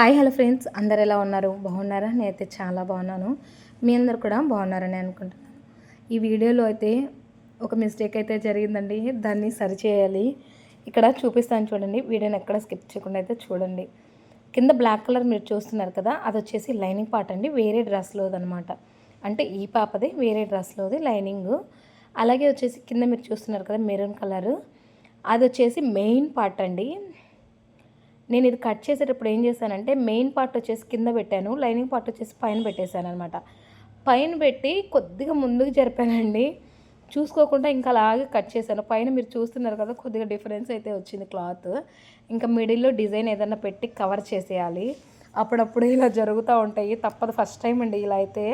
Hi hello friends. అందరు ఎలా ఉన్నారు? బాగున్నారా? నేనైతే చాలా బాగున్నాను. మీ అందరు కూడా బాగున్నారని అనుకుంటున్నాను. ఈ వీడియోలో అయితే ఒక మిస్టేక్ అయితే జరిగిందండి. దాన్ని సరిచేయాలి. ఇక్కడ చూపిస్తాను చూడండి. వీడియోని ఎక్కడ స్కిప్ చేయకుండా అయితే చూడండి. కింద బ్లాక్ కలర్ మీరు చూస్తున్నారు కదా అది వచ్చేసి లైనింగ్ పార్ట్ అండి. వేరే డ్రెస్లోదనమాట అంటే ఈ పాపది వేరే డ్రెస్లోది లైనింగ్. అలాగే వచ్చేసి కింద మీరు చూస్తున్నారు కదా మెరూన్ కలరు. అది వచ్చేసి మెయిన్ పార్ట్ అండి. నేను ఇది కట్ చేసేటప్పుడు ఏం చేశానంటే మెయిన్ పార్ట్ వచ్చేసి కింద పెట్టాను లైనింగ్ పార్ట్ వచ్చేసి పైన పెట్టేశాను అనమాట పైన పెట్టి కొద్దిగా ముందుకు జరిపానండి. చూసుకోకుండా ఇంకా అలాగే కట్ చేశాను. పైన మీరు చూస్తున్నారు కదా కొద్దిగా డిఫరెన్స్ అయితే వచ్చింది క్లాత్. ఇంకా మిడిల్లో డిజైన్ ఏదైనా పెట్టి కవర్ చేసేయాలి. అప్పుడప్పుడు ఇలా జరుగుతూ ఉంటాయి. తప్పదు ఫస్ట్ టైం అండి ఇలా అయితే.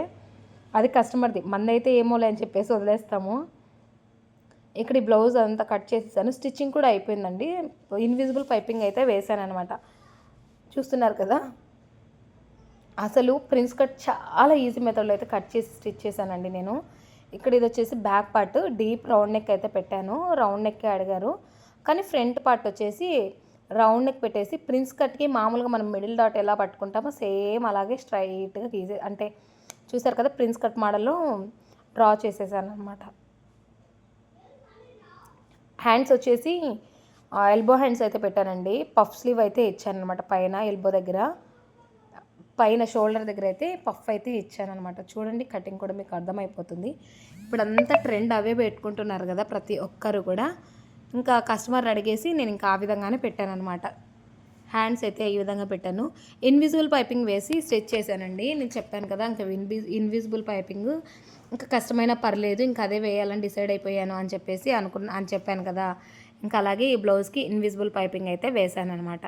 అది కస్టమర్ది మందైతే ఏమోలే అని చెప్పేసి వదిలేస్తాము. ఇక్కడ ఈ బ్లౌజ్ అంతా కట్ చేసేసాను. స్టిచ్చింగ్ కూడా అయిపోయిందండి. ఇన్విజిబుల్ పైపింగ్ అయితే వేసాను అనమాట చూస్తున్నారు కదా? అసలు ప్రిన్స్ కట్ చాలా ఈజీ మెథడ్లో అయితే కట్ చేసి స్టిచ్ చేశానండి నేను. ఇక్కడ ఇది వచ్చేసి back part. Deep round neck అయితే పెట్టాను. రౌండ్ నెక్కే అడిగారు. కానీ ఫ్రంట్ పార్ట్ వచ్చేసి రౌండ్ నెక్ పెట్టేసి ప్రిన్స్ కట్కి మామూలుగా మనం మిడిల్ డాట్ ఎలా పట్టుకుంటామో సేమ్ అలాగే స్ట్రైట్గా గీసే అంటే చూసారు కదా ప్రిన్స్ కట్ మోడల్లో డ్రా చేసేసాను అనమాట హ్యాండ్స్ వచ్చేసి ఎల్బో హ్యాండ్స్ అయితే పెట్టానండి. పఫ్ స్లీవ్ అయితే ఇచ్చాను అనమాట పైన ఎల్బో దగ్గర. పైన షోల్డర్ దగ్గర అయితే పఫ్ అయితే ఇచ్చానమాట చూడండి కటింగ్ కూడా మీకు అర్థమైపోతుంది. ఇప్పుడు అంతా ట్రెండ్ అవే పెట్టుకుంటున్నారు కదా ప్రతి ఒక్కరు కూడా. ఇంకా కస్టమర్ అడిగేసి నేను ఇంకా ఆ విధంగానే పెట్టాను అనమాట హ్యాండ్స్ అయితే ఈ విధంగా పెట్టాను. ఇన్విజిబుల్ పైపింగ్ వేసి స్టిచ్ చేశానండి. నేను చెప్పాను కదా ఇంకా ఇన్వి ఇన్విజిబుల్ పైపింగ్ ఇంకా కష్టమైన పర్లేదు ఇంకా అదే వేయాలని డిసైడ్ అయిపోయాను అని చెప్పేసి అనుకున్న అని చెప్పాను కదా. ఇంకా అలాగే ఈ బ్లౌజ్కి ఇన్విజిబుల్ పైపింగ్ అయితే వేసాను అనమాట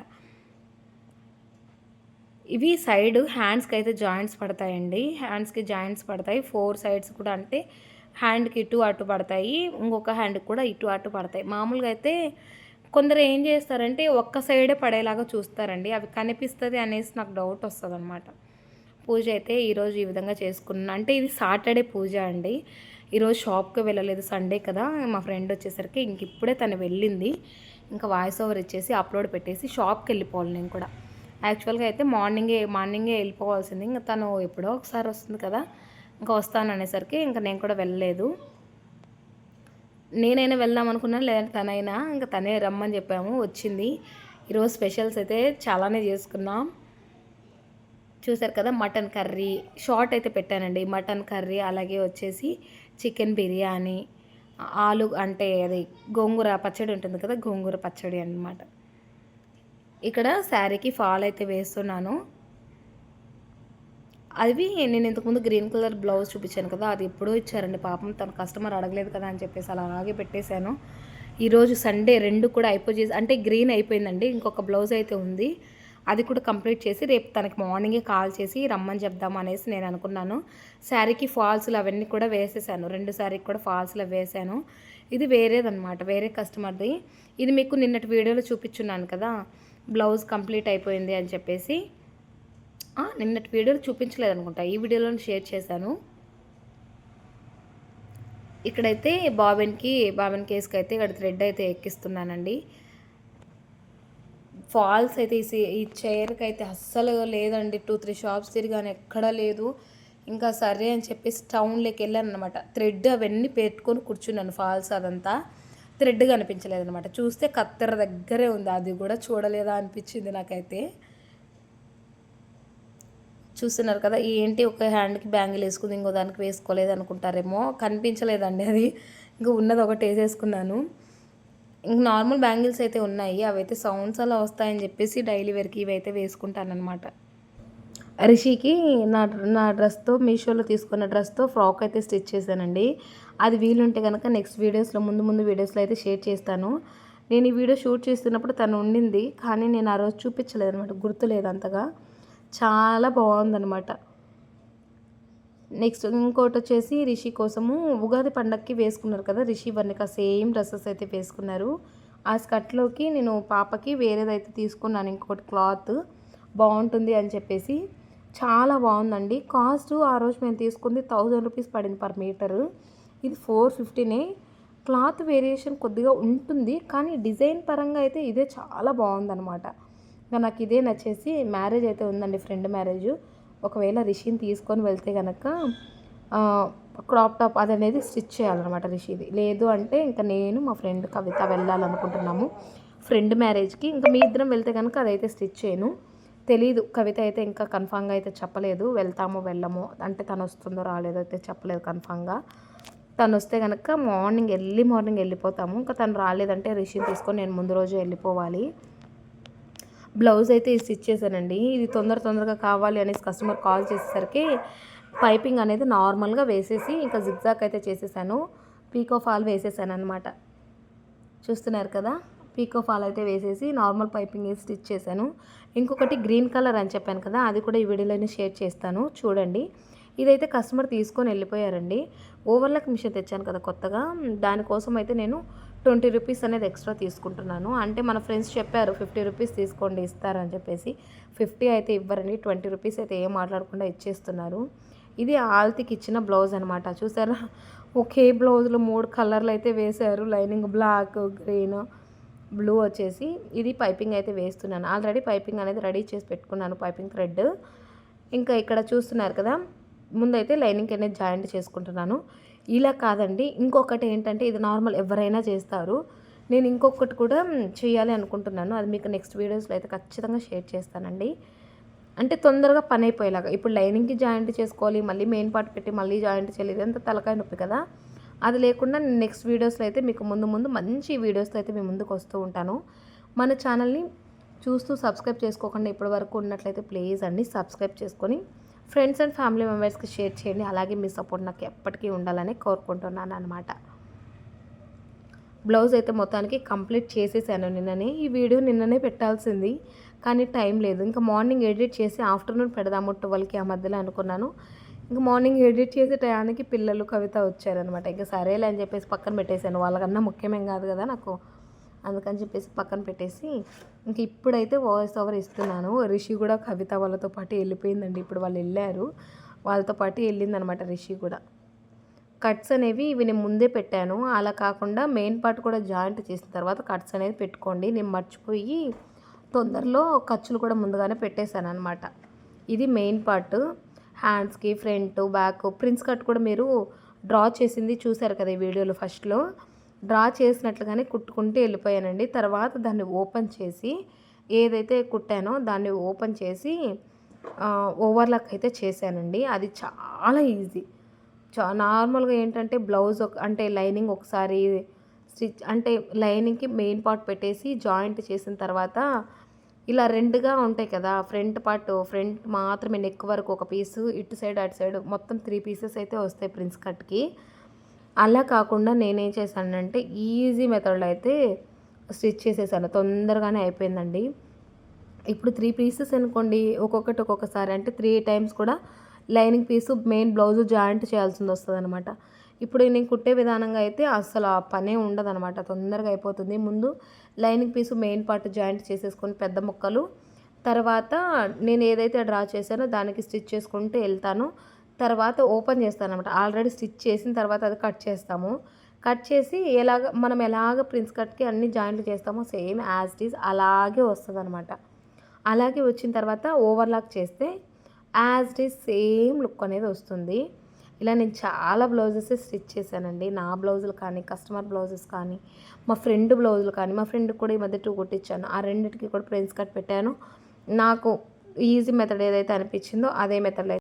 ఇవి సైడ్ హ్యాండ్స్కి అయితే జాయింట్స్ పడతాయండి. హ్యాండ్స్కి జాయింట్స్ పడతాయి. ఫోర్ సైడ్స్ కూడా అంటే హ్యాండ్కి ఇటు అటు పడతాయి. ఇంకొక హ్యాండ్కి కూడా ఇటు అటు పడతాయి. మామూలుగా అయితే కొందరు ఏం చేస్తారంటే ఒక్క సైడే పడేలాగా చూస్తారండి. అవి కనిపిస్తుంది అనేసి నాకు డౌట్ వస్తుంది అనమాట పూజ అయితే ఈరోజు ఈ విధంగా చేసుకున్నాను. అంటే ఇది సాటర్డే పూజ అండి. ఈరోజు షాప్కి వెళ్ళలేదు సండే కదా. మా ఫ్రెండ్ వచ్చేసరికి ఇంక ఇప్పుడే తను వెళ్ళింది. ఇంకా వాయిస్ ఓవర్ ఇచ్చేసి అప్లోడ్ పెట్టేసి షాప్కి వెళ్ళిపోవాలి నేను కూడా. యాక్చువల్గా అయితే మార్నింగే మార్నింగే వెళ్ళిపోవాల్సింది. ఇంకా తను ఎప్పుడో ఒకసారి వస్తుంది కదా. ఇంకా వస్తాను అనేసరికి ఇంకా నేను కూడా వెళ్ళలేదు. నేనైనా వెళ్దాం అనుకున్నాను లేదంటే తనైనా ఇంకా తనే రమ్మని చెప్పాము వచ్చింది. ఈరోజు స్పెషల్స్ అయితే చాలానే చేసుకున్నాం. చూసారు కదా మటన్ కర్రీ. షార్ట్ అయితే పెట్టానండి మటన్ కర్రీ అలాగే వచ్చేసి చికెన్ బిర్యానీ ఆలు అంటే అది గోంగూర పచ్చడి ఉంటుంది కదా గోంగూర పచ్చడి అనమాట ఇక్కడ శారీకి ఫాల్ అయితే వేస్తున్నాను. అవి నేను ఇంతకుముందు గ్రీన్ కలర్ బ్లౌజ్ చూపించాను కదా అది ఎప్పుడో ఇచ్చారండి. పాపం తన కస్టమర్ అడగలేదు కదా అని చెప్పేసి అలా అలాగే పెట్టేశాను. ఈరోజు సండే రెండు కూడా అయిపోయి అంటే గ్రీన్ అయిపోయిందండి. ఇంకొక బ్లౌజ్ అయితే ఉంది. అది కూడా కంప్లీట్ చేసి రేపు తనకి మార్నింగే కాల్ చేసి రమ్మని చెప్దాం అనేసి నేను అనుకున్నాను. శారీకి ఫాల్స్లు అవన్నీ కూడా వేసేసాను. రెండు శారీకి కూడా ఫాల్స్లు వేసాను. ఇది వేరేదనమాట వేరే కస్టమర్ది. ఇది మీకు నిన్నటి వీడియోలో చూపించున్నాను కదా బ్లౌజ్ కంప్లీట్ అయిపోయింది అని చెప్పేసి. నిన్నటి వీడియోలో చూపించలేదు అనుకుంటా ఈ వీడియోలో షేర్ చేశాను. ఇక్కడైతే బాబెన్కి బాబెన్ కేస్కి అయితే ఇక్కడ థ్రెడ్ అయితే ఎక్కిస్తున్నానండి. ఫాల్స్ అయితే ఈ చైర్కి అయితే అస్సలు లేదండి. టూ త్రీ షాప్స్ తిరిగాను ఎక్కడా లేదు. ఇంకా సరే అని చెప్పేసి టౌన్లోకి వెళ్ళాను అనమాట థ్రెడ్ అవన్నీ పెట్టుకొని కూర్చున్నాను ఫాల్స్ అదంతా. థ్రెడ్ కనిపించలేదు అనమాట చూస్తే కత్తెర దగ్గరే ఉంది. అది కూడా చూడలేదా అనిపించింది నాకైతే. చూస్తున్నారు కదా ఏంటి ఒక హ్యాండ్కి బ్యాంగిల్ వేసుకుంది ఇంకో దానికి వేసుకోలేదు అనుకుంటారేమో. కనిపించలేదండి అది. ఇంకా ఉన్నది ఒకటి వేసేసుకున్నాను. ఇంక నార్మల్ బ్యాంగిల్స్ అయితే ఉన్నాయి అవైతే సౌండ్స్ అలా వస్తాయని చెప్పేసి డైలీ వేర్కి ఇవైతే అయితే అనమాట రిషికి నా నా డ్రెస్తో మీషోలో తీసుకున్న డ్రెస్తో ఫ్రాక్ అయితే స్టిచ్ చేశానండి. అది వీలుంటే కనుక నెక్స్ట్ వీడియోస్లో ముందు ముందు వీడియోస్లో అయితే షేర్ చేస్తాను. నేను ఈ వీడియో షూట్ చేస్తున్నప్పుడు తను ఉండింది కానీ నేను ఆ రోజు చూపించలేదు అనమాట గుర్తులేదు అంతగా. చాలా బాగుందనమాట నెక్స్ట్ ఇంకోటి వచ్చేసి రిషి కోసము ఉగాది పండగకి వేసుకున్నారు కదా రిషి వర్ణిక సేమ్ డ్రెస్సెస్ అయితే వేసుకున్నారు. ఆ స్కర్ట్లోకి నేను పాపకి వేరేదైతే తీసుకున్నాను ఇంకోటి క్లాత్. బాగుంటుంది అని చెప్పేసి. చాలా బాగుందండి. కాస్ట్ ఆ రోజు మేము తీసుకుంది థౌజండ్ రూపీస్ పడింది పర్ మీటరు. ఇది ఫోర్ ఫిఫ్టీనే. క్లాత్ వేరియేషన్ కొద్దిగా ఉంటుంది కానీ డిజైన్ పరంగా అయితే ఇదే చాలా బాగుందనమాట ఇంకా నాకు ఇదే నచ్చేసి మ్యారేజ్ అయితే ఉందండి ఫ్రెండ్ మ్యారేజ్. ఒకవేళ రిషిని తీసుకొని వెళ్తే కనుక క్రాప్ టాప్ అది అనేది స్టిచ్ చేయాలన్నమాట రిషిది. లేదు అంటే ఇంకా నేను మా ఫ్రెండ్ కవిత వెళ్ళాలనుకుంటున్నాము. ఫ్రెండ్ మ్యారేజ్కి ఇంకా మీ ఇద్దరం వెళ్తే కనుక అదైతే స్టిచ్ చేయను. తెలీదు కవిత అయితే ఇంకా కన్ఫామ్గా అయితే చెప్పలేదు. వెళ్తామో వెళ్ళము అంటే తను వస్తుందో రాలేదో అయితే చెప్పలేదు కన్ఫామ్గా. తను వస్తే కనుక మార్నింగ్ ఎర్లీ మార్నింగ్ వెళ్ళిపోతాము. ఇంకా తను రాలేదంటే రిషిని తీసుకొని నేను ముందు రోజు వెళ్ళిపోవాలి. బ్లౌజ్ అయితే స్టిచ్ చేశానండి. ఇది తొందర తొందరగా కావాలి అనేసి కస్టమర్ కాల్ చేసేసరికి పైపింగ్ అనేది నార్మల్గా వేసేసి ఇంకా జిగ్జాక్ అయితే చేసేసాను. పీకో ఫాల్ వేసేసాను అనమాట చూస్తున్నారు కదా? పీకో ఫాల్ అయితే వేసేసి నార్మల్ పైపింగ్ వేసి స్టిచ్ చేశాను. ఇంకొకటి గ్రీన్ కలర్ అని చెప్పాను కదా అది కూడా ఈ వీడియోలోనే షేర్ చేస్తాను. చూడండి. ఇదైతే కస్టమర్ తీసుకొని వెళ్ళిపోయారండి. ఓవర్లాక్ మిషన్ తెచ్చాను కదా కొత్తగా. దానికోసం అయితే నేను ట్వంటీ రూపీస్ అనేది ఎక్స్ట్రా తీసుకుంటున్నాను. అంటే మన ఫ్రెండ్స్ చెప్పారు ఫిఫ్టీ రూపీస్ తీసుకోండి ఇస్తారని చెప్పేసి. ఫిఫ్టీ అయితే ఇవ్వరండి ట్వంటీ రూపీస్ అయితే ఏం మాట్లాడకుండా ఇచ్చేస్తున్నారు. ఇది ఆల్తికి ఇచ్చిన బ్లౌజ్ అనమాట చూసారా? ఒకే బ్లౌజ్లో మూడు కలర్లు అయితే వేశారు. లైనింగ్ బ్లాక్ గ్రీన్ బ్లూ వచ్చేసి. ఇది పైపింగ్ అయితే వేస్తున్నాను. ఆల్రెడీ పైపింగ్ అనేది రెడీ చేసి పెట్టుకున్నాను పైపింగ్ థ్రెడ్. ఇంకా ఇక్కడ చూస్తున్నారు కదా ముందైతే లైనింగ్ అనేది జాయింట్ చేసుకుంటున్నాను. ఇలా కాదండి. ఇంకొకటి ఏంటంటే ఇది నార్మల్ ఎవరైనా చేస్తారు. నేను ఇంకొకటి కూడా చేయాలి అనుకుంటున్నాను. అది మీకు నెక్స్ట్ వీడియోస్లో అయితే ఖచ్చితంగా షేర్ చేస్తానండి. అంటే తొందరగా పని అయిపోయేలాగా. ఇప్పుడు లైనింగ్కి జాయింట్ చేసుకోవాలి మళ్ళీ మెయిన్ పార్ట్ పెట్టి మళ్ళీ జాయింట్ చేయాలి ఇదంతా తలకాయ నొప్పి కదా. అది లేకుండా నెక్స్ట్ వీడియోస్లో అయితే మీకు ముందు ముందు మంచి వీడియోస్తో అయితే మీ ముందుకు వస్తూ ఉంటాను. మన ఛానల్ని చూస్తూ సబ్స్క్రైబ్ చేసుకోకుండా ఇప్పటి వరకు ఉన్నట్లయితే ప్లీజ్ అండి సబ్స్క్రైబ్ చేసుకొని ఫ్రెండ్స్ అండ్ ఫ్యామిలీ మెంబర్స్కి షేర్ చేయండి. అలాగే మీ సపోర్ట్ నాకు ఎప్పటికీ ఉండాలని కోరుకుంటున్నాను అనమాట బ్లౌజ్ అయితే మొత్తానికి కంప్లీట్ చేసేసాను నిన్ననే. ఈ వీడియో నిన్ననే పెట్టాల్సింది కానీ టైం లేదు. ఇంకా మార్నింగ్ ఎడిట్ చేసి ఆఫ్టర్నూన్ పెడదాము ట్వెల్వ్కి ఆ మధ్యలో అనుకున్నాను. ఇంకా మార్నింగ్ ఎడిట్ చేసే టయానికి పిల్లలు కవిత వచ్చారనమాట ఇంకా సరేలే అని చెప్పేసి పక్కన పెట్టేశాను. వాళ్ళకన్నా ముఖ్యమేం కాదు కదా నాకు. అందుకని చెప్పేసి పక్కన పెట్టేసి ఇంక ఇప్పుడైతే వాయిస్ ఓవర్ ఇస్తున్నాను. రిషి కూడా కవిత వాళ్ళతో పాటు వెళ్ళిపోయిందండి. ఇప్పుడు వాళ్ళు వెళ్ళారు. వాళ్ళతో పాటు వెళ్ళిందనమాట రిషి కూడా. కట్స్ అనేవి ఇవి నేను ముందే పెట్టాను. అలా కాకుండా మెయిన్ పార్ట్ కూడా జాయింట్ చేసిన తర్వాత కట్స్ అనేది పెట్టుకోండి. నేను మర్చిపోయి తొందరలో ఖర్చులు కూడా ముందుగానే పెట్టేశాను అనమాట ఇది మెయిన్ పార్ట్ హ్యాండ్స్కి ఫ్రంట్ బ్యాక్ ప్రిన్స్ కట్ కూడా మీరు డ్రా చేసింది చూసారు కదా ఈ వీడియోలో ఫస్ట్లో డ్రా చేసినట్లుగానే కుట్టుకుంటూ వెళ్ళిపోయానండి. తర్వాత దాన్ని ఓపెన్ చేసి ఏదైతే కుట్టానో దాన్ని ఓపెన్ చేసి ఓవర్లాక్ అయితే చేశానండి. అది చాలా ఈజీ. చా నార్మల్గా ఏంటంటే బ్లౌజ్ ఒక అంటే లైనింగ్ ఒకసారి స్టిచ్ అంటే లైనింగ్కి మెయిన్ పార్ట్ పెట్టేసి జాయింట్ చేసిన తర్వాత ఇలా రెండుగా ఉంటాయి కదా ఫ్రంట్ పార్ట్ ఫ్రంట్ మాత్రమే నెక్ వరకు ఒక పీసు ఇటు సైడ్ అటు సైడ్ మొత్తం త్రీ పీసెస్ అయితే వస్తాయి ప్రిన్స్ కట్కి. అలా కాకుండా నేనేం చేశానంటే ఈజీ మెథడ్లో అయితే స్టిచ్ చేసేసాను. తొందరగానే అయిపోయిందండి. ఇప్పుడు త్రీ పీసెస్ అనుకోండి ఒక్కొక్కటి ఒక్కొక్కసారి అంటే త్రీ టైమ్స్ కూడా lining piece main blouse joint చేయాల్సింది వస్తుంది అనమాట ఇప్పుడు నేను కుట్టే విధానంగా అయితే అసలు ఆ పనే ఉండదనమాట తొందరగా అయిపోతుంది. ముందు lining piece main part joint చేసేసుకొని పెద్ద ముక్కలు తర్వాత నేను ఏదైతే డ్రా చేశానో దానికి స్టిచ్ చేసుకుంటూ వెళ్తాను. తర్వాత ఓపెన్ చేస్తాను అనమాట ఆల్రెడీ స్టిచ్ చేసిన తర్వాత అది కట్ చేస్తాము. కట్ చేసి ఎలాగ మనం ఎలాగ ప్రిన్స్ కట్కి అన్ని జాయింట్లు చేస్తామో సేమ్ యాజ్ ఇట్ ఈజ్ అలాగే వస్తుంది అనమాట అలాగే వచ్చిన తర్వాత ఓవర్లాక్ చేస్తే as it is same look అనేది వస్తుంది. ఇలా నేను చాలా బ్లౌజెస్ స్టిచ్ చేశానండి. నా బ్లౌజులు కానీ కస్టమర్ బ్లౌజెస్ కానీ మా ఫ్రెండ్ బ్లౌజులు కానీ మా ఫ్రెండ్ కూడా ఈ మధ్య టూ కుట్టించాను. ఆ రెండింటికి కూడా ప్రిన్స్ కట్ పెట్టాను. నాకు ఈజీ మెథడ్ ఏదైతే అనిపించిందో అదే మెథడ్లో